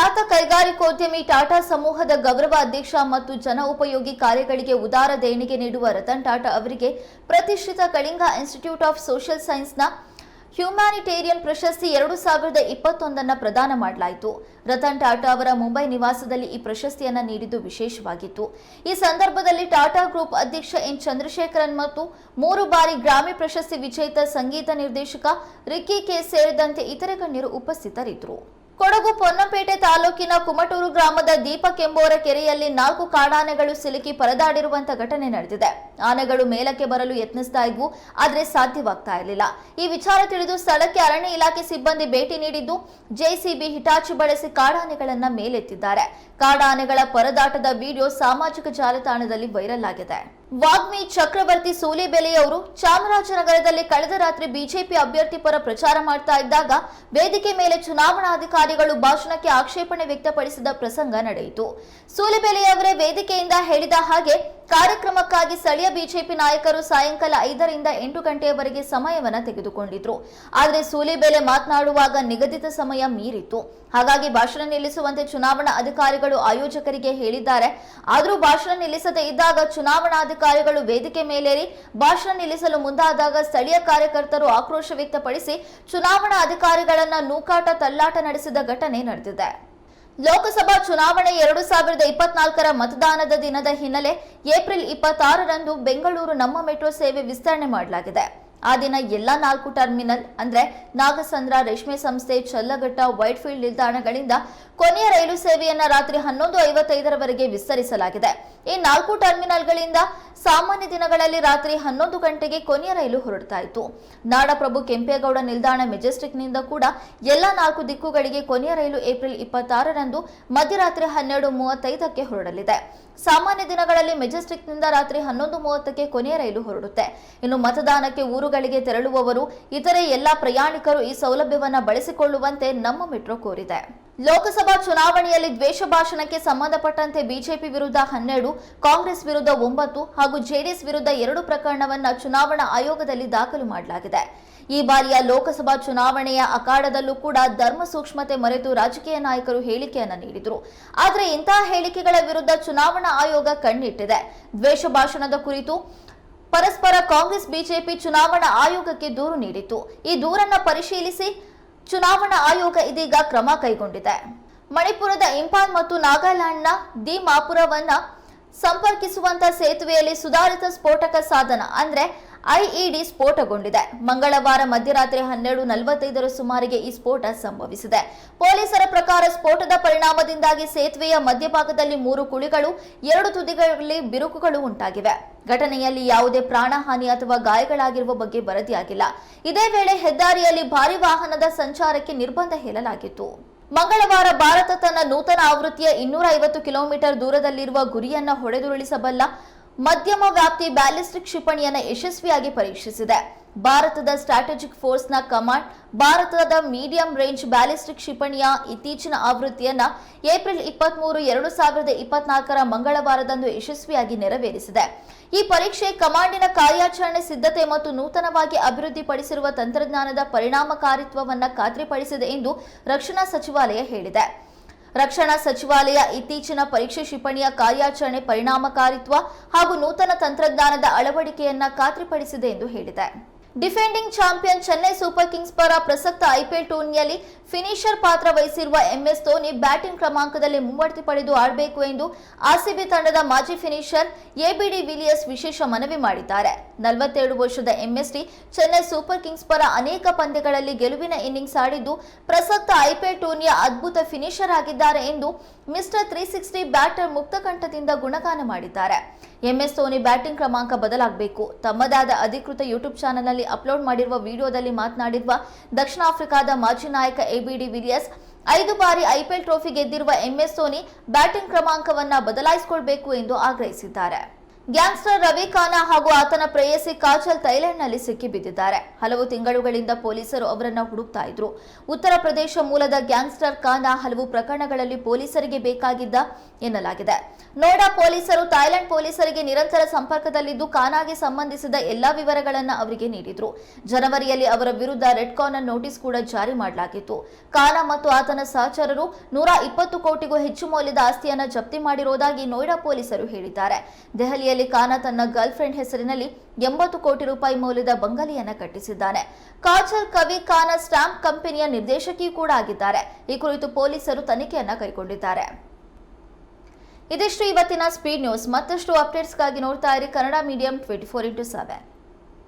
ಖ್ಯಾತ ಕೈಗಾರಿಕೋದ್ಯಮಿ ಟಾಟಾ ಸಮೂಹದ ಗೌರವ ಅಧ್ಯಕ್ಷ ಮತ್ತು ಜನ ಉಪಯೋಗಿ ಕಾರ್ಯಗಳಿಗೆ ಉದಾರ ದೇಣಿಗೆ ನೀಡುವ ರತನ್ ಟಾಟಾ ಅವರಿಗೆ ಪ್ರತಿಷ್ಠಿತ ಕಳಿಂಗ ಇನ್ಸ್ಟಿಟ್ಯೂಟ್ ಆಫ್ ಸೋಷಿಯಲ್ ಸೈನ್ಸ್ನ ಹ್ಯುಮ್ಯಾನಿಟೇರಿಯನ್ ಪ್ರಶಸ್ತಿ ಎರಡು ಸಾವಿರದ ಇಪ್ಪತ್ತೊಂದನ್ನು ಪ್ರದಾನ ಮಾಡಲಾಯಿತು. ರತನ್ ಟಾಟಾ ಅವರ ಮುಂಬೈ ನಿವಾಸದಲ್ಲಿ ಈ ಪ್ರಶಸ್ತಿಯನ್ನು ನೀಡಿದ್ದು ವಿಶೇಷವಾಗಿತ್ತು. ಈ ಸಂದರ್ಭದಲ್ಲಿ ಟಾಟಾ ಗ್ರೂಪ್ ಅಧ್ಯಕ್ಷ ಎನ್. ಚಂದ್ರಶೇಖರನ್ ಮತ್ತು ಮೂರು ಬಾರಿ ಗ್ರಾಮಿ ಪ್ರಶಸ್ತಿ ವಿಜೇತ ಸಂಗೀತ ನಿರ್ದೇಶಕ ರಿಕ್ಕಿ ಕೆ. ಸೇರಿದಂತೆ ಇತರೆ ಗಣ್ಯರು ಉಪಸ್ಥಿತರಿದ್ದರು. ಕೊಡಗು ಪೊನ್ನಂಪೇಟೆ ತಾಲೂಕಿನ ಕುಮಟೂರು ಗ್ರಾಮದ ದೀಪಕ್ ಎಂಬುವರ ಕೆರೆಯಲ್ಲಿ ನಾಲ್ಕು ಕಾಡಾನೆಗಳು ಸಿಲುಕಿ ಪರದಾಡಿರುವಂತಹ ಘಟನೆ ನಡೆದಿದೆ. ಆನೆಗಳು ಮೇಲಕ್ಕೆ ಬರಲು ಯತ್ನಿಸ್ತಾ ಇದ್ವು, ಆದರೆ ಸಾಧ್ಯವಾಗ್ತಾ ಇರಲಿಲ್ಲ. ಈ ವಿಚಾರ ತಿಳಿದು ಸ್ಥಳಕ್ಕೆ ಅರಣ್ಯ ಇಲಾಖೆ ಸಿಬ್ಬಂದಿ ಭೇಟಿ ನೀಡಿದ್ದು, ಜೆಸಿಬಿ ಹಿಟಾಚಿ ಬಳಸಿ ಕಾಡಾನೆಗಳನ್ನ ಮೇಲೆತ್ತಿದ್ದಾರೆ. ಕಾಡಾನೆಗಳ ಪರದಾಟದ ವಿಡಿಯೋ ಸಾಮಾಜಿಕ ಜಾಲತಾಣದಲ್ಲಿ ವೈರಲ್ ಆಗಿದೆ. ವಾಗ್ಮಿ ಚಕ್ರವರ್ತಿ ಸೂಲಿಬೆಲೆಯವರು ಚಾಮರಾಜನಗರದಲ್ಲಿ ಕಳೆದ ರಾತ್ರಿ ಬಿಜೆಪಿ ಅಭ್ಯರ್ಥಿ ಪರ ಪ್ರಚಾರ ಮಾಡ್ತಾ ಇದ್ದಾಗ ವೇದಿಕೆ ಮೇಲೆ ಚುನಾವಣಾಧಿಕಾರಿಗಳು ಭಾಷಣಕ್ಕೆ ಆಕ್ಷೇಪಣೆ ವ್ಯಕ್ತಪಡಿಸಿದ ಪ್ರಸಂಗ ನಡೆಯಿತು. ಸೂಲಿಬೆಲೆಯವರೇ ವೇದಿಕೆಯಿಂದ ಹೇಳಿದ ಹಾಗೆ ಕಾರ್ಯಕ್ರಮಕ್ಕಾಗಿ ಸ್ಥಳೀಯ ಬಿಜೆಪಿ ನಾಯಕರು ಸಾಯಂಕಾಲ ಐದರಿಂದ ಎಂಟು ಗಂಟೆಯವರೆಗೆ ಸಮಯವನ್ನು ತೆಗೆದುಕೊಂಡಿದ್ರು. ಆದರೆ ಸೂಲಿಬೆಲೆ ಮಾತನಾಡುವಾಗ ನಿಗದಿತ ಸಮಯ ಮೀರಿತ್ತು. ಹಾಗಾಗಿ ಭಾಷಣ ನಿಲ್ಲಿಸುವಂತೆ ಚುನಾವಣಾ ಅಧಿಕಾರಿಗಳು ಆಯೋಜಕರಿಗೆ ಹೇಳಿದ್ದಾರೆ. ಆದರೂ ಭಾಷಣ ನಿಲ್ಲಿಸದೇ ಇದ್ದಾಗ ಚುನಾವಣಾಧಿಕಾರಿಗಳು ವೇದಿಕೆ ಮೇಲೇರಿ ಭಾಷಣ ನಿಲ್ಲಿಸಲು ಮುಂದಾದಾಗ ಸ್ಥಳೀಯ ಕಾರ್ಯಕರ್ತರು ಆಕ್ರೋಶ ವ್ಯಕ್ತಪಡಿಸಿ ಚುನಾವಣಾ ಅಧಿಕಾರಿಗಳನ್ನ ನೂಕಾಟ ತಲ್ಲಾಟ ನಡೆಸಿದ ಘಟನೆ ನಡೆದಿದೆ. ಲೋಕಸಭಾ ಚುನಾವಣೆ ಎರಡು ಸಾವಿರದ ಇಪ್ಪತ್ನಾಲ್ಕರ ಮತದಾನದ ದಿನದ ಹಿನ್ನೆಲೆ ಏಪ್ರಿಲ್ ಇಪ್ಪತ್ತಾರರಂದು ಬೆಂಗಳೂರು ನಮ್ಮ ಮೆಟ್ರೋ ಸೇವೆ ವಿಸ್ತರಣೆ ಮಾಡಲಾಗಿದೆ. ಆ ದಿನ ಎಲ್ಲಾ ನಾಲ್ಕು ಟರ್ಮಿನಲ್, ಅಂದ್ರೆ ನಾಗಸಂದ್ರ ರೇಷ್ಮೆ ಸಂಸ್ಥೆ ಚಲ್ಲಘಟ್ಟ ವೈಟ್ಫೀಲ್ಡ್ ನಿಲ್ದಾಣಗಳಿಂದ ಕೊನೆಯ ರೈಲು ಸೇವೆಯನ್ನ ರಾತ್ರಿ ಹನ್ನೊಂದು ಐವತ್ತೈದರವರೆಗೆ ವಿಸ್ತರಿಸಲಾಗಿದೆ. ಈ ನಾಲ್ಕು ಟರ್ಮಿನಲ್ಗಳಿಂದ ಸಾಮಾನ್ಯ ದಿನಗಳಲ್ಲಿ ರಾತ್ರಿ ಹನ್ನೊಂದು ಗಂಟೆಗೆ ಕೊನೆಯ ರೈಲು ಹೊರಡ್ತಾ ಇತ್ತು. ನಾಡಪ್ರಭು ಕೆಂಪೇಗೌಡ ನಿಲ್ದಾಣ ಮೆಜೆಸ್ಟಿಕ್ನಿಂದ ಕೂಡ ಎಲ್ಲ ನಾಲ್ಕು ದಿಕ್ಕುಗಳಿಗೆ ಕೊನೆಯ ರೈಲು ಏಪ್ರಿಲ್ ಇಪ್ಪತ್ತಾರರಂದು ಮಧ್ಯರಾತ್ರಿ ಹನ್ನೆರಡು ಮೂವತ್ತೈದಕ್ಕೆ ಹೊರಡಲಿದೆ. ಸಾಮಾನ್ಯ ದಿನಗಳಲ್ಲಿ ಮೆಜೆಸ್ಟಿಕ್ನಿಂದ ರಾತ್ರಿ ಹನ್ನೊಂದು ಮೂವತ್ತಕ್ಕೆ ಕೊನೆಯ ರೈಲು ಹೊರಡುತ್ತೆ. ಇನ್ನು ಮತದಾನಕ್ಕೆ ಊರುಗಳಿಗೆ ತೆರಳುವವರು, ಇತರೆ ಎಲ್ಲಾ ಪ್ರಯಾಣಿಕರು ಈ ಸೌಲಭ್ಯವನ್ನು ಬಳಸಿಕೊಳ್ಳುವಂತೆ ನಮ್ಮ ಮೆಟ್ರೋ ಕೋರಿದೆ. ಲೋಕಸಭಾ ಚುನಾವಣೆಯಲ್ಲಿ ದ್ವೇಷ ಭಾಷಣಕ್ಕೆ ಸಂಬಂಧಪಟ್ಟಂತೆ ಬಿಜೆಪಿ ವಿರುದ್ಧ ಹನ್ನೆರಡು, ಕಾಂಗ್ರೆಸ್ ವಿರುದ್ಧ ಒಂಬತ್ತು ಹಾಗೂ ಜೆಡಿಎಸ್ ವಿರುದ್ಧ ಎರಡು ಪ್ರಕರಣವನ್ನ ಚುನಾವಣಾ ಆಯೋಗದಲ್ಲಿ ದಾಖಲು ಮಾಡಲಾಗಿದೆ. ಈ ಬಾರಿಯ ಲೋಕಸಭಾ ಚುನಾವಣೆಯ ಅಖಾಡದಲ್ಲೂ ಕೂಡ ಧರ್ಮ ಸೂಕ್ಷ್ಮತೆ ಮರೆತು ರಾಜಕೀಯ ನಾಯಕರು ಹೇಳಿಕೆಯನ್ನು ನೀಡಿದರು. ಆದರೆ ಇಂತಹ ಹೇಳಿಕೆಗಳ ವಿರುದ್ಧ ಚುನಾವಣಾ ಆಯೋಗ ಕಣ್ಣಿಟ್ಟಿದೆ. ದ್ವೇಷ ಭಾಷಣದ ಕುರಿತು ಪರಸ್ಪರ ಕಾಂಗ್ರೆಸ್, ಬಿಜೆಪಿ ಚುನಾವಣಾ ಆಯೋಗಕ್ಕೆ ದೂರು ನೀಡಿತ್ತು. ಈ ದೂರನ್ನು ಪರಿಶೀಲಿಸಿ ಚುನಾವಣಾ ಆಯೋಗ ಇದೀಗ ಕ್ರಮ ಕೈಗೊಂಡಿದೆ. ಮಣಿಪುರದ ಇಂಫಾಲ್ ಮತ್ತು ನಾಗಾಲ್ಯಾಂಡ್ನ ದಿಮಾಪುರವನ್ನ ಸಂಪರ್ಕಿಸುವಂತಹ ಸಂಪರ್ಕಿಸುವಂತ ಸೇತುವೆಯಲ್ಲಿ ಸುಧಾರಿತ ಸ್ಫೋಟಕ ಸಾಧನ, ಅಂದ್ರೆ ಐಇಡಿ ಸ್ಫೋಟಗೊಂಡಿದೆ. ಮಂಗಳವಾರ ಮಧ್ಯರಾತ್ರಿ ಹನ್ನೆರಡು ನಲವತ್ತೈದರ ಸುಮಾರಿಗೆ ಈ ಸ್ಫೋಟ ಸಂಭವಿಸಿದೆ. ಪೊಲೀಸರ ಪ್ರಕಾರ ಸ್ಫೋಟದ ಪರಿಣಾಮದಿಂದಾಗಿ ಸೇತುವೆಯ ಮಧ್ಯಭಾಗದಲ್ಲಿ ಮೂರು ಕುಳಿಗಳು, ಎರಡು ತುದಿಗಳಲ್ಲಿ ಬಿರುಕುಗಳು ಉಂಟಾಗಿವೆ. ಘಟನೆಯಲ್ಲಿ ಯಾವುದೇ ಪ್ರಾಣಹಾನಿ ಅಥವಾ ಗಾಯಗಳಾಗಿರುವ ಬಗ್ಗೆ ವರದಿಯಾಗಿಲ್ಲ. ಇದೇ ವೇಳೆ ಹೆದ್ದಾರಿಯಲ್ಲಿ ಭಾರಿ ವಾಹನದ ಸಂಚಾರಕ್ಕೆ ನಿರ್ಬಂಧ ಹೇರಲಾಗಿತ್ತು. ಮಂಗಳವಾರ ಭಾರತ ತನ್ನ ನೂತನ ಆವೃತ್ತಿಯ ಇನ್ನೂರ ಐವತ್ತು ಕಿಲೋಮೀಟರ್ ದೂರದಲ್ಲಿರುವ ಗುರಿಯನ್ನ ಹೊಡೆದುರುಳಿಸಬಲ್ಲ ಮಧ್ಯಮ ವ್ಯಾಪ್ತಿ ಬ್ಯಾಲಿಸ್ಟಿಕ್ ಕ್ಷಿಪಣಿಯನ್ನು ಯಶಸ್ವಿಯಾಗಿ ಪರೀಕ್ಷಿಸಿದೆ. ಭಾರತದ ಸ್ಟ್ರಾಟಜಿಕ್ ಫೋರ್ಸ್ನ ಕಮಾಂಡ್, ಭಾರತದ ಮೀಡಿಯಂ ರೇಂಜ್ ಬ್ಯಾಲಿಸ್ಟಿಕ್ ಕ್ಷಿಪಣಿಯ ಇತ್ತೀಚಿನ ಆವೃತ್ತಿಯನ್ನು ಏಪ್ರಿಲ್ ಇಪ್ಪತ್ಮೂರು, ಎರಡು ಸಾವಿರದ ಇಪ್ಪತ್ನಾಲ್ಕರ ಮಂಗಳವಾರದಂದು ಯಶಸ್ವಿಯಾಗಿ ನೆರವೇರಿಸಿದೆ. ಈ ಪರೀಕ್ಷೆ ಕಮಾಂಡಿನ ಕಾರ್ಯಾಚರಣೆ ಸಿದ್ಧತೆ ಮತ್ತು ನೂತನವಾಗಿ ಅಭಿವೃದ್ಧಿಪಡಿಸಿರುವ ತಂತ್ರಜ್ಞಾನದ ಪರಿಣಾಮಕಾರಿತ್ವವನ್ನು ಖಾತ್ರಿಪಡಿಸಿದೆ ಎಂದು ರಕ್ಷಣಾ ಸಚಿವಾಲಯ ಹೇಳಿದೆ. ರಕ್ಷಣಾ ಸಚಿವಾಲಯ ಇತ್ತೀಚಿನ ಪರೀಕ್ಷೆ ಕ್ಷಿಪಣಿಯ ಕಾರ್ಯಾಚರಣೆ ಪರಿಣಾಮಕಾರಿತ್ವ ಹಾಗೂ ನೂತನ ತಂತ್ರಜ್ಞಾನದ ಅಳವಡಿಕೆಯನ್ನ ಖಾತ್ರಿಪಡಿಸಿದೆ ಎಂದು ಹೇಳಿದೆ. Defending champion Chennai Super Kings ಪರ ಪ್ರಸಕ್ತ ಐಪಿಎಲ್ ಟೂರ್ನಿಯಲ್ಲಿ ಫಿನಿಷರ್ ಪಾತ್ರ ವಹಿಸಿರುವ ಎಂಎಸ್ ಧೋನಿ ಬ್ಯಾಟಿಂಗ್ ಕ್ರಮಾಂಕದಲ್ಲಿ ಮುಂಬಡ್ತಿ ಪಡೆದು ಆಡಬೇಕು ಎಂದು ಆರ್ಸಿಬಿ ತಂಡದ ಮಾಜಿ ಫಿನಿಷರ್ ಎಬಿಡಿ ವಿಲಿಯರ್ಸ್ ವಿಶೇಷ ಮನವಿ ಮಾಡಿದ್ದಾರೆ. ನಲವತ್ತೆರಡು ವರ್ಷದ ಎಂಎಸ್ಟಿ ಚೆನ್ನೈ ಸೂಪರ್ ಕಿಂಗ್ಸ್ ಪರ ಅನೇಕ ಪಂದ್ಯಗಳಲ್ಲಿ ಗೆಲುವಿನ ಇನ್ನಿಂಗ್ಸ್ ಆಡಿದ್ದು ಪ್ರಸಕ್ತ ಐಪಿಎಲ್ ಟೂರ್ನಿಯ ಅದ್ಭುತ ಫಿನಿಷರ್ ಆಗಿದ್ದಾರೆ ಎಂದು ಮಿಸ್ಟರ್ ತ್ರೀ ಸಿಕ್ಸ್ಟಿ ಬ್ಯಾಟರ್ ಮುಕ್ತಕಂಠದಿಂದ ಗುಣಗಾನ ಮಾಡಿದ್ದಾರೆ. ಎಂಎಸ್ ಧೋನಿ ಬ್ಯಾಟಿಂಗ್ ಕ್ರಮಾಂಕ ಬದಲಾಗಬೇಕು. ತಮ್ಮದಾದ ಅಧಿಕೃತ ಯೂಟ್ಯೂಬ್ ಚಾನೆಲ್ನಲ್ಲಿ ಅಪ್ಲೋಡ್ ಮಾಡಿರುವ ವಿಡಿಯೋದಲ್ಲಿ ಮಾತನಾಡಿರುವ ದಕ್ಷಿಣ ಆಫ್ರಿಕಾದ ಮಾಜಿ ನಾಯಕ ಎಬಿಡಿ ವಿಲಿಯರ್ಸ್ ಐದು ಬಾರಿ ಐಪಿಎಲ್ ಟ್ರೋಫಿ ಗೆದ್ದಿರುವ ಎಂಎಸ್ ಧೋನಿ ಬ್ಯಾಟಿಂಗ್ ಕ್ರಮಾಂಕವನ್ನ ಬದಲಾಯಿಸಿಕೊಳ್ಬೇಕು ಎಂದು ಆಗ್ರಹಿಸಿದ್ದಾರೆ. ಗ್ಯಾಂಗ್ಸ್ಟರ್ ರವಿ ಖಾನಾ ಹಾಗೂ ಆತನ ಪ್ರೇಯಸಿ ಕಾಜಲ್ ಥೈಲ್ಯಾಂಡ್ನಲ್ಲಿ ಸಿಕ್ಕಿಬಿದ್ದಿದ್ದಾರೆ ಹಲವು ತಿಂಗಳುಗಳಿಂದ ಪೊಲೀಸರು ಅವರನ್ನು ಹುಡುಕ್ತಾ ಇದ್ರು. ಉತ್ತರ ಪ್ರದೇಶ ಮೂಲದ ಗ್ಯಾಂಗ್ಸ್ಟರ್ ಖಾನಾ ಹಲವು ಪ್ರಕರಣಗಳಲ್ಲಿ ಪೊಲೀಸರಿಗೆ ಬೇಕಾಗಿದ್ದ ಎನ್ನಲಾಗಿದೆ. ನೋಡಾ ಪೊಲೀಸರು ಥೈಲ್ಯಾಂಡ್ ಪೊಲೀಸರಿಗೆ ನಿರಂತರ ಸಂಪರ್ಕದಲ್ಲಿದ್ದು ಖಾನಾಗೆ ಸಂಬಂಧಿಸಿದ ಎಲ್ಲಾ ವಿವರಗಳನ್ನು ಅವರಿಗೆ ನೀಡಿದ್ರು. ಜನವರಿಯಲ್ಲಿ ಅವರ ವಿರುದ್ಧ ರೆಡ್ ಕಾರ್ನರ್ ನೋಟಿಸ್ ಕೂಡ ಜಾರಿ ಮಾಡಲಾಗಿತ್ತು. ಖಾನಾ ಮತ್ತು ಆತನ ಸಹಚರರು ನೂರ ಇಪ್ಪತ್ತು ಕೋಟಿಗೂ ಹೆಚ್ಚು ಮೌಲ್ಯದ ಆಸ್ತಿಯನ್ನು ಜಪ್ತಿ ಮಾಡಿರುವುದಾಗಿ ನೋಯ್ಡಾ ಪೊಲೀಸರು ಹೇಳಿದ್ದಾರೆ. ದೆಹಲಿಯಲ್ಲಿ ಖಾನಾ ತನ್ನ ಗರ್ಲ್ ಫ್ರೆಂಡ್ ಹೆಸರಿನಲ್ಲಿ ಎಂಬತ್ತು ಕೋಟಿ ರೂಪಾಯಿ ಮೌಲ್ಯದ ಬಂಗಲೆಯನ್ನ ಕಟ್ಟಿಸಿದ್ದಾನೆ. ಕಾಜಲ್ ಕವಿ ಖಾನಾ ಸ್ಟಾಂಪ್ ಕಂಪನಿಯ ನಿರ್ದೇಶಕಿಯೂ ಕೂಡ ಆಗಿದ್ದಾರೆ. ಈ ಕುರಿತು ಪೊಲೀಸರು ತನಿಖೆಯನ್ನ ಕೈಗೊಂಡಿದ್ದಾರೆ. ಇದಿಷ್ಟು ಇವತ್ತಿನ ಸ್ಪೀಡ್ ನ್ಯೂಸ್. ಮತ್ತಷ್ಟು ಅಪ್ಡೇಟ್ಸ್ಗಾಗಿ ನೋಡ್ತಾ ಇರಿ Kannada medium twenty four into seven